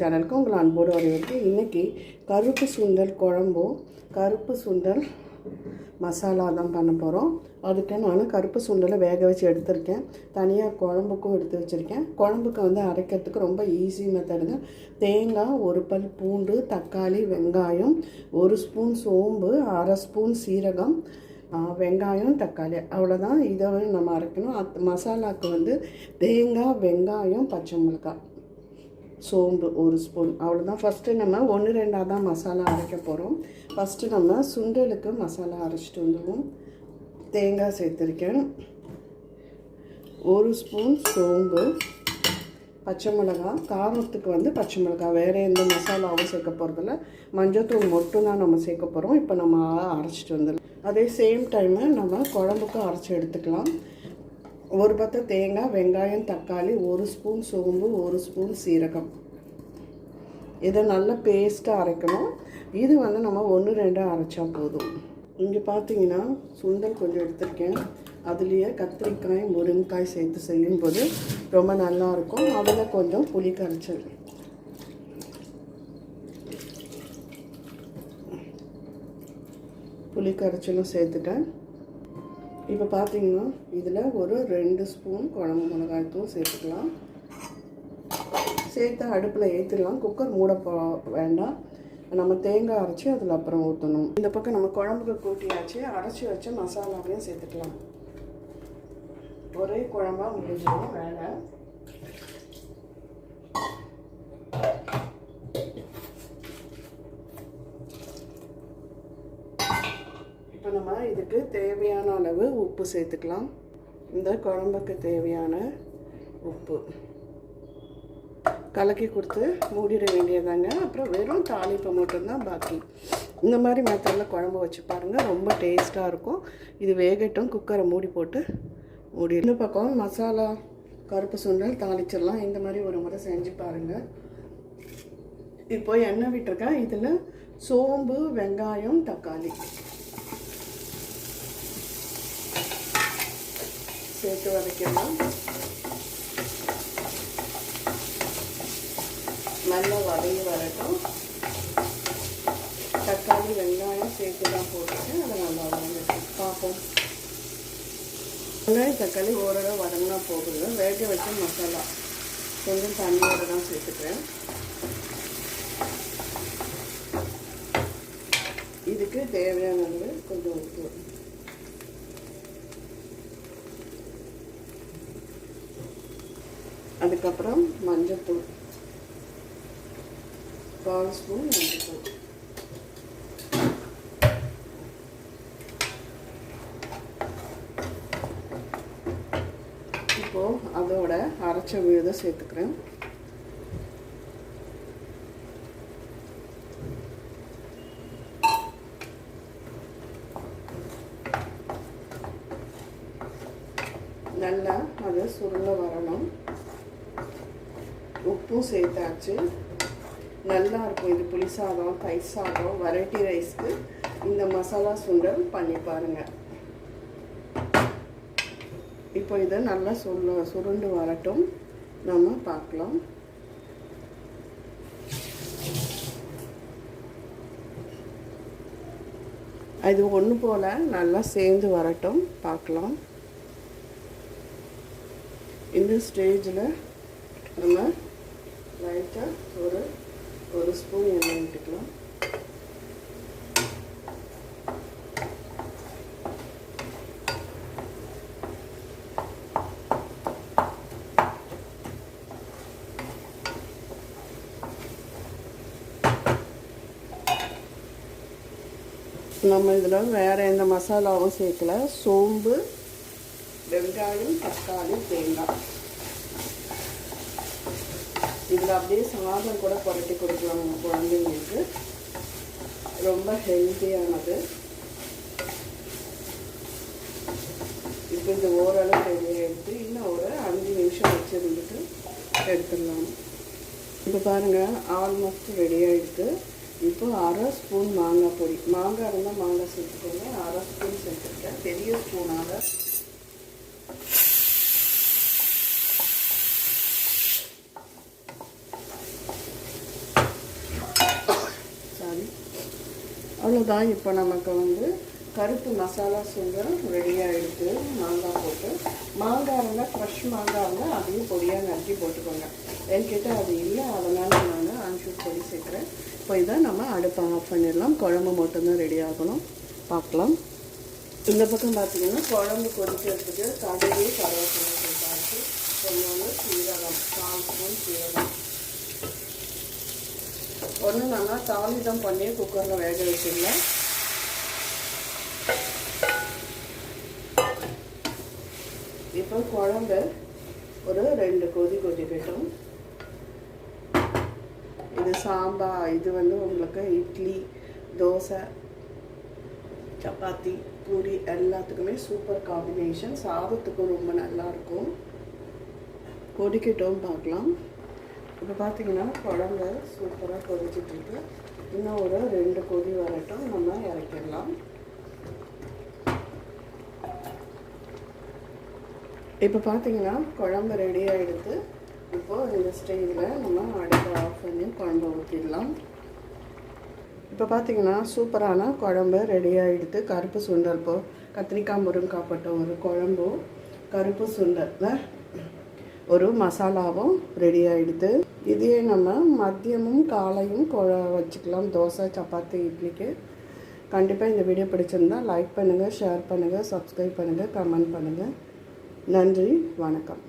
சேனலுக்கு உங்களை அன்போடு வரவேற்கு இன்றைக்கி கருப்பு சுண்டல் குழம்பும் கருப்பு சுண்டல் மசாலா தான் பண்ண போகிறோம் அதுக்கு நான் கருப்பு சுண்டலை வேக வச்சு எடுத்திருக்கேன். தனியாக குழம்புக்கும் எடுத்து வச்சுருக்கேன். குழம்புக்கு வந்து அரைக்கிறதுக்கு ரொம்ப ஈஸி மெத்தடுங்க தேங்காய் ஒரு பல் பூண்டு தக்காளி வெங்காயம் ஒரு ஸ்பூன் சோம்பு அரை ஸ்பூன் சீரகம் வெங்காயம் தக்காளி. அவ்வளோதான் இதை நம்ம அரைக்கணும். அத் மசாலாவுக்கு வந்து தேங்காய் வெங்காயம் பச்சை மிளகாய். சோம்பு ஒரு ஸ்பூன் அவ்வளோதான் ஃபஸ்ட்டு நம்ம ஒன்று ரெண்டாக தான் மசாலா அரைக்க போகிறோம் ஃபஸ்ட்டு நம்ம சுண்டலுக்கு மசாலா அரைச்சிட்டு வந்துடுவோம் தேங்காய் சேர்த்துருக்கேன். ஒரு ஸ்பூன் சோம்பு. பச்சை மிளகா காரத்துக்கு வந்து பச்சை மிளகா வேறு எந்த மசாலாவும் சேர்க்க போகிறதில்ல மஞ்சத்தூள் மட்டும் தான் நம்ம சேர்க்க போகிறோம் இப்போ நம்ம அரைச்சிட்டு வந்துடலாம். அதே சேம் டைமு நம்ம குழம்புக்கும் அரைச்சி எடுத்துக்கலாம். ஒரு பத்த தேங்காய் வெங்காயம் தக்காளி ஒரு ஸ்பூன் சோம்பு ஒரு ஸ்பூன் சீரகம். இதை நல்லா பேஸ்ட்டாக அரைக்கணும். இது வந்து நம்ம ஒன்று ரெண்டாக அரைச்சா போதும். இங்கே பார்த்தீங்கன்னா சுண்டல் கொஞ்சம் எடுத்திருக்கேன். அதுலேயே கத்திரிக்காய் முருங்கைக்காய் சேர்த்து செய்யும்போது ரொம்ப நல்லாயிருக்கும் அதில் கொஞ்சம் புளி கரைச்சல் புளி கரைச்சலும் சேர்த்துட்டேன். இப்போ பார்த்தீங்கன்னா இதில் ஒரு ரெண்டு ஸ்பூன் குழம்பு மிளகாய்த்தூள் சேர்த்துக்கலாம். சேர்த்து அடுப்பில் ஏற்றிடலாம். குக்கர் மூட போ வேண்டாம். நம்ம தேங்காய் அரைச்சி அதில் அப்புறம் ஊற்றணும். இந்த பக்கம் நம்ம குழம்புக்கு கூட்டியாச்சு. அரைச்சி வச்ச மசாலாவையும் சேர்த்துக்கலாம். ஒரே குழம்பாக முடிஞ்சிடும். வேலை. இப்போ நம்ம இதுக்கு தேவையான அளவு உப்பு சேர்த்துக்கலாம். இந்த குழம்புக்கு தேவையான உப்பு. கலக்கி கொடுத்து மூடிட வேண்டியதாங்க அப்புறம் வெறும் தாளிப்பு மட்டும்தான் பாக்கி. இந்த மாதிரி மெத்தடில் குழம்பு வச்சு பாருங்கள் ரொம்ப டேஸ்ட்டாக இருக்கும். இது வேகட்டும் குக்கரை மூடி போட்டு மூடி. இந்த பக்கம் மசாலா கருப்பு சுண்டல் தாளிச்சிடலாம். இந்த மாதிரி ஒரு முறை செஞ்சு பாருங்கள் இப்போ எண்ணெய் விட்டுருக்கேன். இதில் சோம்பு வெங்காயம் தக்காளி. சேர்த்து வதக்கிடலாம் நல்லா வதங்கி வரட்டும். தக்காளி வெங்காயம் சேர்த்து தான் போட்டுருக்கேன் அதை நல்லா வதங்கிட்டு பார்ப்போம். வெங்காயம் தக்காளி ஓரளவு வதங்கினா போகுது வேக வச்ச மசாலா. கொஞ்சம் தண்ணியோட தான் சேர்த்துக்கிறேன். இதுக்கு தேவையான அளவு கொஞ்சம் உப்பு. அதுக்கப்புறம் மஞ்சள்தூள் கால் ஸ்பூன் மஞ்சள்தூள் இப்போது அதோட அரைச்ச விழுதை சேர்த்துக்கிறேன். நல்லா அது சுருள வரணும். உப்பும் சேர்த்தாச்சு. நல்லாயிருக்கும் இது புளி சாதம் தயிர் சாதம் வெரைட்டி ரைஸ்க்கு இந்த மசாலா சுண்டல் பண்ணி பாருங்கள் இப்போ இதை நல்லா சுருள சுருண்டு வரட்டும். நம்ம பார்க்கலாம். இது ஒன்று போல் நல்லா சேர்ந்து வரட்டும். பார்க்கலாம். இந்த ஸ்டேஜில் நம்ம லைட்டாக ஒரு ஒரு ஸ்பூன் எண்ணெய் விட்டுக்கலாம் நம்ம இதில் வேறு எந்த மசாலாவும் சேர்க்கல. சோம்பு வெங்காயம் தக்காளி தேங்காய். இதில் அப்படியே சாதம் கூட புரட்டி கொடுக்கலாம் உங்கள் குழந்தைங்களுக்கு. ரொம்ப ஹெல்த்தியானது. இப்போ இந்த ஓரளவு ரெடி ஆகிடுது இன்னும் ஒரு அஞ்சு நிமிஷம் வச்சுருந்துட்டு எடுத்துடலாம். இப்போ பாருங்கள் ஆல்மோஸ்ட் ரெடி ஆகிடுது இப்போ அரை ஸ்பூன் மாங்காய் பொடி. மாங்காய் இருந்தால் மாங்காய் சேர்த்துக்கோங்க. அரை ஸ்பூன் சேர்த்துருக்கேன் பெரிய ஸ்பூனாக அவ்வளோதான் இப்போ நமக்கு வந்து கருப்பு மசாலா சுந்தரம் ரெடியாக எடுத்து மாங்காய் போட்டு. மாங்காய் இருந்தால் ஃப்ரெஷ் மாங்காய் இருந்தால் அதையும் பொடியாக நறுக்கி போட்டுக்கோங்க. என்கிட்ட அது இல்லை. அதனால் நான் அன்ஷூட் பொடி சேர்க்குறேன். இப்போ இதை நம்ம அடுப்பை ஆஃப் பண்ணிடலாம். குழம்பு மட்டும்தான் ரெடி ஆகணும். பார்க்கலாம். இந்த பக்கம் பார்த்தீங்கன்னா குழம்பு கொதிக்கிறதுக்கு கடுகு கருவேப்பிலை சேர்த்தாச்சு. கொஞ்சோண்டு சீரகம் கால் ஸ்பூன் சீரகம். ஒன்று நல்லா தாளிதம் பண்ணி குக்கரில் வேக வச்சிடலாம் இப்போ குழம்பு ஒரு ரெண்டு கொதி கொதிக்கட்டும் இது சாம்பார் இது வந்து உங்களுக்கு இட்லி தோசை சப்பாத்தி பூரி எல்லாத்துக்குமே சூப்பர் காம்பினேஷன் சாதத்துக்கும் ரொம்ப நல்லாயிருக்கும் கொதிக்கட்டும் பார்க்கலாம். இப்போ பார்த்தீங்கன்னா குழம்பு சூப்பராக கொதிச்சிட்ருக்கு. இன்னும் ஒரு ரெண்டு கொதி வரட்டும். நம்ம இறக்கிடலாம். இப்போ பார்த்தீங்கன்னா குழம்பு ரெடி ஆகிடுது இப்போது இந்த ஸ்டேஜில் நம்ம அடுப்பை ஆஃப் பண்ணி குழம்பு ஊற்றிடலாம் இப்போ பார்த்தீங்கன்னா சூப்பரான குழம்பு ரெடி ஆகிடுது கருப்பு சுண்டல் இப்போ கத்திரிக்காய் முருங்காய் போட்ட ஒரு குழம்பும் கருப்பு சுண்டல் ஒரு மசாலாவும் ரெடி ஆகிடுது இதையே நம்ம மதியமும் காலையும் வச்சுக்கலாம். தோசை சப்பாத்தி இட்லிக்கு. கண்டிப்பாக இந்த வீடியோ பிடிச்சிருந்தா லைக் பண்ணுங்கள் ஷேர் பண்ணுங்கள் சப்ஸ்கிரைப் பண்ணுங்கள் கமெண்ட் பண்ணுங்கள் நன்றி வணக்கம்.